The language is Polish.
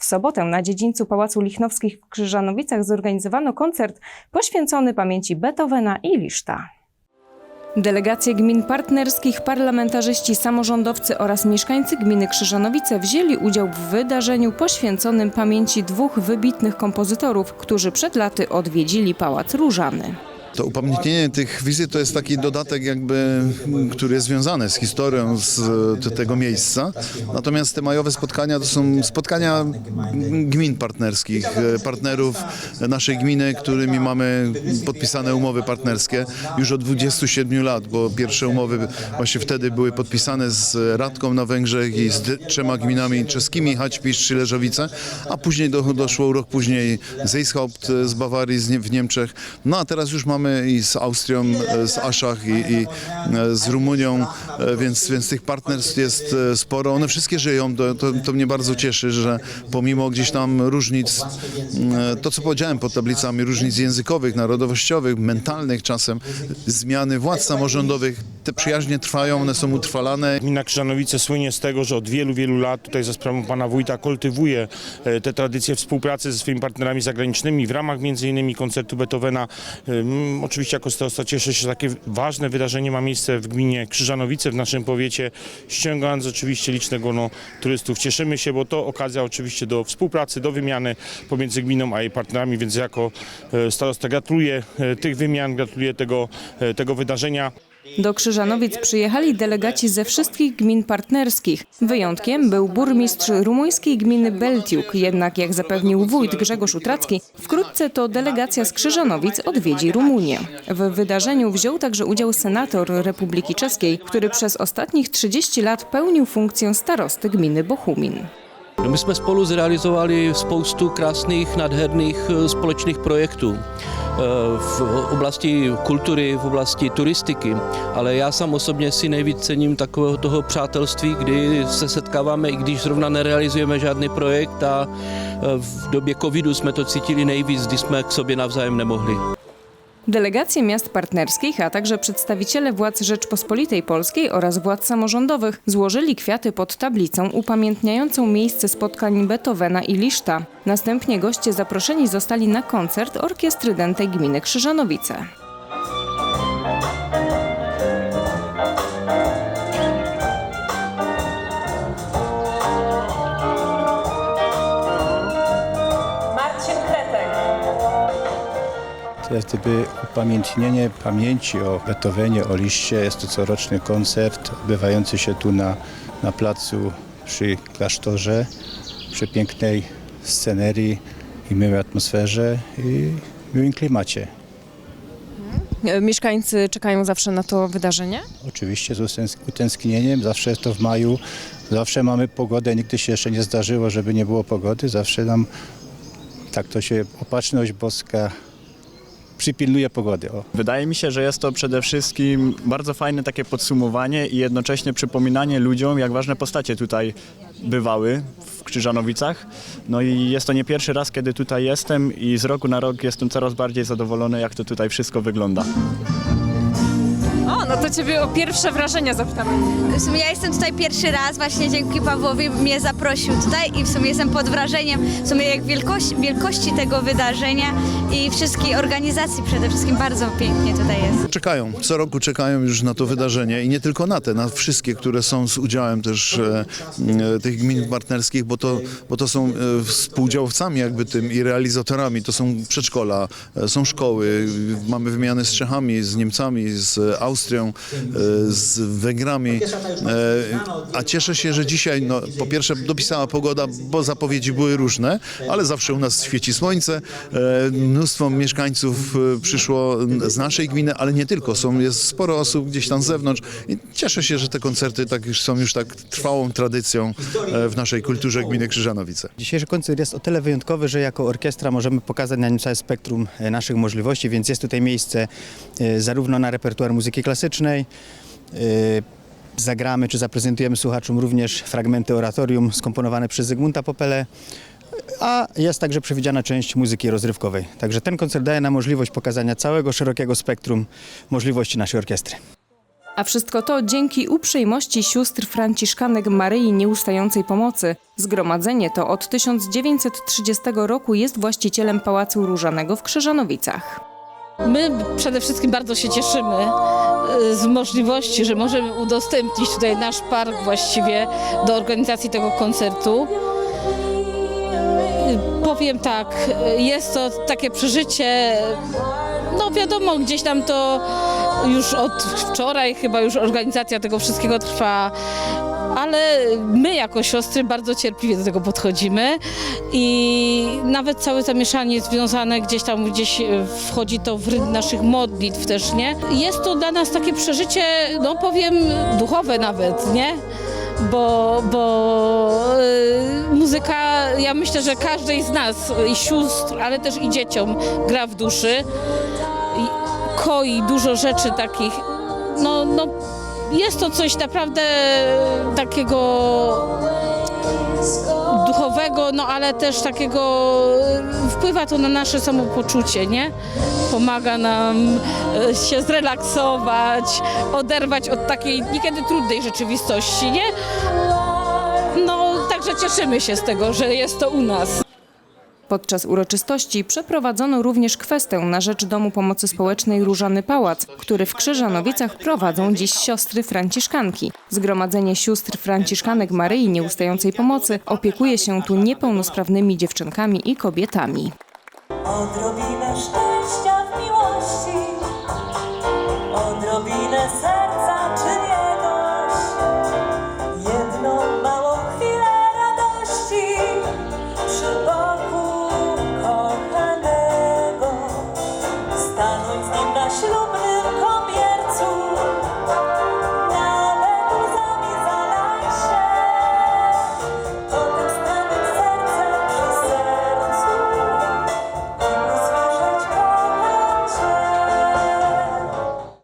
W sobotę na dziedzińcu Pałacu Lichnowskich w Krzyżanowicach zorganizowano koncert poświęcony pamięci Beethovena i Liszta. Delegacje gmin partnerskich, parlamentarzyści, samorządowcy oraz mieszkańcy gminy Krzyżanowice wzięli udział w wydarzeniu poświęconym pamięci dwóch wybitnych kompozytorów, którzy przed laty odwiedzili Pałac Różany. To upamiętnienie tych wizyt to jest taki dodatek jakby, który jest związany z historią z e, tego miejsca. Natomiast te majowe spotkania to są spotkania gmin partnerskich, e, partnerów naszej gminy, którymi mamy podpisane umowy partnerskie już od 27 lat, bo pierwsze umowy właśnie wtedy były podpisane z Radką na Węgrzech i z trzema gminami czeskimi, Haćpisz czy Leżowice, a później do, doszło rok później Zeishaupt z Bawarii z nie, w Niemczech. No a teraz już mamy i z Austrią, e, z Aszach i, i e, z Rumunią, e, więc, więc tych partnerstw jest sporo. One wszystkie żyją, to, to, to mnie bardzo cieszy, że pomimo gdzieś tam różnic, to co powiedziałem pod tablicami, różnic językowych, narodowościowych, mentalnych czasem, zmiany władz samorządowych, te przyjaźnie trwają, one są utrwalane. Gmina Krzyżanowice słynie z tego, że od wielu, wielu lat tutaj za sprawą pana wójta kultywuje e, te tradycje współpracy ze swoimi partnerami zagranicznymi w ramach innymi koncertu Beethovena. Ym, Oczywiście jako starosta cieszę się, że takie ważne wydarzenie ma miejsce w gminie Krzyżanowice, w naszym powiecie, ściągając oczywiście liczne grono turystów. Cieszymy się, bo to okazja oczywiście do współpracy, do wymiany pomiędzy gminą a jej partnerami, więc jako e, starosta gratuluję e, tych wymian, gratuluję tego, e, tego wydarzenia. Do Krzyżanowic przyjechali delegaci ze wszystkich gmin partnerskich. Wyjątkiem był burmistrz rumuńskiej gminy Beltiuk, jednak jak zapewnił wójt Grzegorz Utracki, wkrótce to delegacja z Krzyżanowic odwiedzi Rumunię. W wydarzeniu wziął także udział senator Republiki Czeskiej, który przez ostatnich 30 lat pełnił funkcję starosty gminy Bochumin. No my jsme spolu zrealizovali spoustu krásných, nádherných eh, společných projektů eh, v oblasti kultury, v oblasti turistiky, ale já sám osobně si nejvíc cením takového toho přátelství, kdy se setkáváme, i když zrovna nerealizujeme žádný projekt a eh, v době covidu jsme to cítili nejvíc, kdy jsme k sobě navzájem nemohli. Delegacje miast partnerskich, a także przedstawiciele władz Rzeczpospolitej Polskiej oraz władz samorządowych złożyli kwiaty pod tablicą upamiętniającą miejsce spotkań Beethovena i Liszta. Następnie goście zaproszeni zostali na koncert orkiestry dętej gminy Krzyżanowice. To jest gdyby upamiętnienie pamięci o Beethovenie, o liście. Jest to coroczny koncert odbywający się tu na, na placu przy klasztorze, przy pięknej scenerii i miłej atmosferze i miłym klimacie. Mieszkańcy czekają zawsze na to wydarzenie? Oczywiście z utęs- utęsknieniem, zawsze jest to w maju, zawsze mamy pogodę, nigdy się jeszcze nie zdarzyło, żeby nie było pogody, zawsze nam, tak to się, opatrzność boska przypilnuje pogody. O. Wydaje mi się, że jest to przede wszystkim bardzo fajne takie podsumowanie i jednocześnie przypominanie ludziom, jak ważne postacie tutaj bywały w Krzyżanowicach. No i jest to nie pierwszy raz, kiedy tutaj jestem i z roku na rok jestem coraz bardziej zadowolony, jak to tutaj wszystko wygląda. No to ciebie o pierwsze wrażenia zapytamy. W sumie ja jestem tutaj pierwszy raz, właśnie dzięki Pawłowi mnie zaprosił tutaj i w sumie jestem pod wrażeniem w sumie jak wielkości, wielkości tego wydarzenia i wszystkich organizacji przede wszystkim bardzo pięknie tutaj jest. Czekają, co roku czekają już na to wydarzenie i nie tylko na te, na wszystkie, które są z udziałem też e, e, tych gmin partnerskich, bo to, bo to są e, współdziałowcami jakby tym i realizatorami. To są przedszkola, e, są szkoły, mamy wymiany z Czechami, z Niemcami, z Austrią, e, z Węgrami. E, A cieszę się, że dzisiaj, no, po pierwsze dopisała pogoda, bo zapowiedzi były różne, ale zawsze u nas świeci słońce. E, Mnóstwo mieszkańców przyszło z naszej gminy, ale nie tylko. Są, jest sporo osób gdzieś tam z zewnątrz i cieszę się, że te koncerty tak już są już tak trwałą tradycją w naszej kulturze gminy Krzyżanowice. Dzisiejszy koncert jest o tyle wyjątkowy, że jako orkiestra możemy pokazać na nim całe spektrum naszych możliwości, więc jest tutaj miejsce zarówno na repertuar muzyki klasycznej, e, zagramy czy zaprezentujemy słuchaczom również fragmenty oratorium skomponowane przez Zygmunta Popelę, a jest także przewidziana część muzyki rozrywkowej. Także ten koncert daje nam możliwość pokazania całego szerokiego spektrum możliwości naszej orkiestry. A wszystko to dzięki uprzejmości sióstr franciszkanek Maryi Nieustającej Pomocy. Zgromadzenie to od 1930 roku jest właścicielem Pałacu Różanego w Krzyżanowicach. My przede wszystkim bardzo się cieszymy y, z możliwości, że możemy udostępnić tutaj nasz park właściwie do organizacji tego koncertu. Y, Powiem tak, y, jest to takie przeżycie, no wiadomo, gdzieś tam to już od wczoraj chyba już organizacja tego wszystkiego trwa, ale my jako siostry bardzo cierpliwie do tego podchodzimy i nawet całe zamieszanie związane gdzieś tam, gdzieś e, wchodzi to w rytm naszych modlitw też, nie? Jest to dla nas takie przeżycie, no powiem, duchowe nawet, nie? Bo, bo y, muzyka, ja myślę, że każdej z nas, i sióstr, ale też i dzieciom gra w duszy i koi dużo rzeczy takich, no, no jest to coś naprawdę takiego duchowego, no ale też takiego wpływa to na nasze samopoczucie, nie? Pomaga nam e, się zrelaksować, oderwać od takiej niekiedy trudnej rzeczywistości, nie? No, także cieszymy się z tego, że jest to u nas. Podczas uroczystości przeprowadzono również kwestę na rzecz Domu Pomocy Społecznej Różany Pałac, który w Krzyżanowicach prowadzą dziś siostry franciszkanki. Zgromadzenie sióstr franciszkanek Maryi Nieustającej Pomocy opiekuje się tu niepełnosprawnymi dziewczynkami i kobietami. Szczęścia